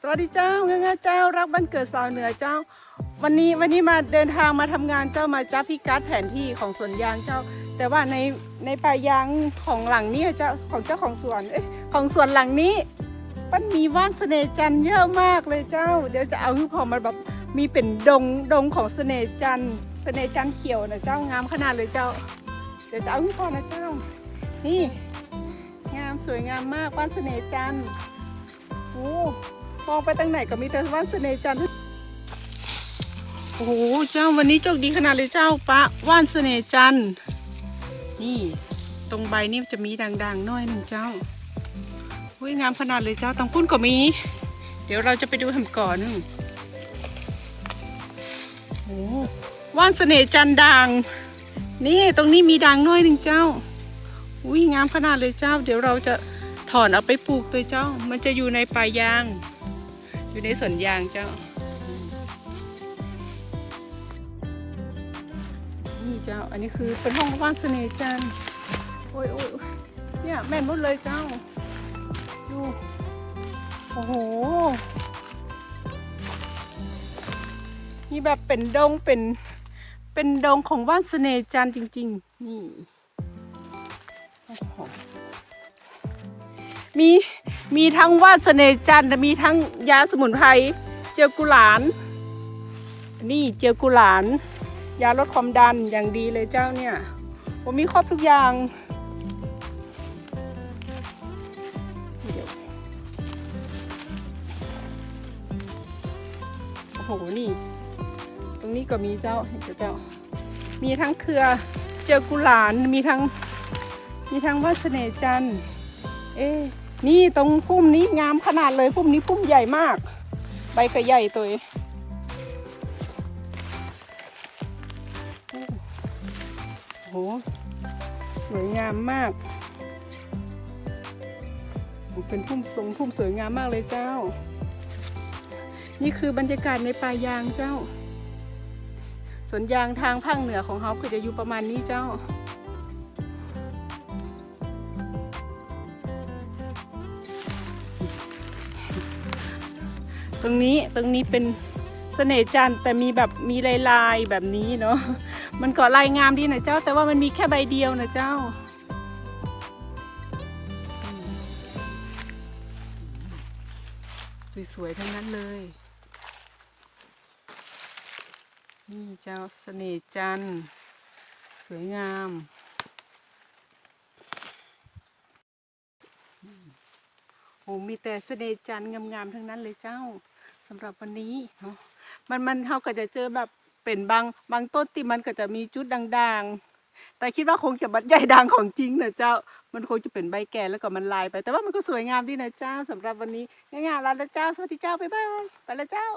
สวัสดีเจ้าเงาเจ้ารักบ้านเกิดสาวเหนือเจ้า วันนี้วันนี้มาเดินทางมาทำงานเจ้ามาจ้าพี่การ์ดแผนที่ของสวนยางเจ้า แต่ว่าในในป่ายางของหลังนี้เจ้าของเจ้าของสวนเอ้ยของสวนหลังนี้มันมีว่านเสน่จันทร์เยอะมากเลยเจ้า เดี๋ยวจะเอาคือพอมันแบบมีเป็นดงดงของเสน่จันทร์เสน่จันทร์เขียวนะเจ้างามขนาดเลยเจ้า เดี๋ยวจะเอาคือพอนะเจ้า นี่ งามสวยงามมากว่านเสน่จันทร์โอ้ มองไปตั้งไหนก็มีแต่ว่านเสน่จันทร์โอ้โหเจ้าวันนี้โชคดีขนาดเลยเจ้าปะว่านเสน่จันทร์นี่ตรงใบนี่จะมีด่างๆหน้อยหนึ่งเจ้าอุ้ยงามขนาดเลยเจ้าตังพุ่นก็มี เดี๋ยวเราจะไปดูทำก่อนนึงโอ้ว่านเสน่จันทร์ด่าง นี่ตรงนี้มีด่างน้อยหนึ่งเจ้า อุ้ยงามขนาดเลยเจ้า เดี๋ยวเราจะถอนเอาไปปลูกตัวเจ้า มันจะอยู่ในป่ายาง อยู่ในสวนยางเจ้า นี่เจ้า อันนี้คือเป็นห้องว่านเสน่ห์จันโอ้ยโอ้ยเนี่ยแม่นหมดเลยเจ้า ดู โอ้โหนี่แบบเป็นดงเป็นเป็นดงของว่านเสน่ห์จันจริง ๆ นี่ มี มีทั้งว่านเสน่จันทร์มีทั้งยาสมุนไพรเจลกุหลาน นี่เจลกุหลาน ยาลดความดันอย่างดีเลยเจ้าเนี่ยผมมีครบทุกอย่างเดี๋ยวโอ้โหนี่ ตรงนี้ก็มีเจ้าเห็นเจ้า มีทั้งเครือเจลกุหลานมีทั้งมีทั้งว่าเสน่ห์จันเอ๊ นี่ตรงพุ่มนี้งามขนาดเลยพุ่มนี้พุ่มใหญ่มาก ใบก็ใหญ่ตัวโอ้โหสวยงามมาก เป็นพุ่มทรงพุ่มสวยงามมากเลยเจ้า นี่คือบรรยากาศในป่ายางเจ้า สวนยางทางภาคเหนือของเขาคือจะอยู่ประมาณนี้เจ้า ตรงนี้ตรงนี้เป็นเสน่ห์จันแต่มีแบบมีลายลายแบบนี้เนาะมันก็ลายงามดีนะเจ้า แต่ว่ามันมีแค่ใบเดียวนะเจ้า สวยๆทั้งนั้นเลย นี่เจ้าเสน่ห์จันสวยงามโอ้ มีแต่เสน่ห์จันทร์งามๆทั้งนั้นเลยเจ้าสำหรับวันนี้เนาะมันมันเขาก็จะเจอแบบเป็นบางบางต้นที่มันก็จะมีจุดด่างๆ แต่คิดว่าคงจะบัดใหญ่ดังของจริงนะเจ้า มันคงจะเป็นใบแก่แล้วก็มันลายไป แต่ว่ามันก็สวยงามดีนะเจ้าสำหรับวันนี้ง่ายๆลาแล้วเจ้าสวัสดีเจ้าบ๊ายบายไปแล้วเจ้า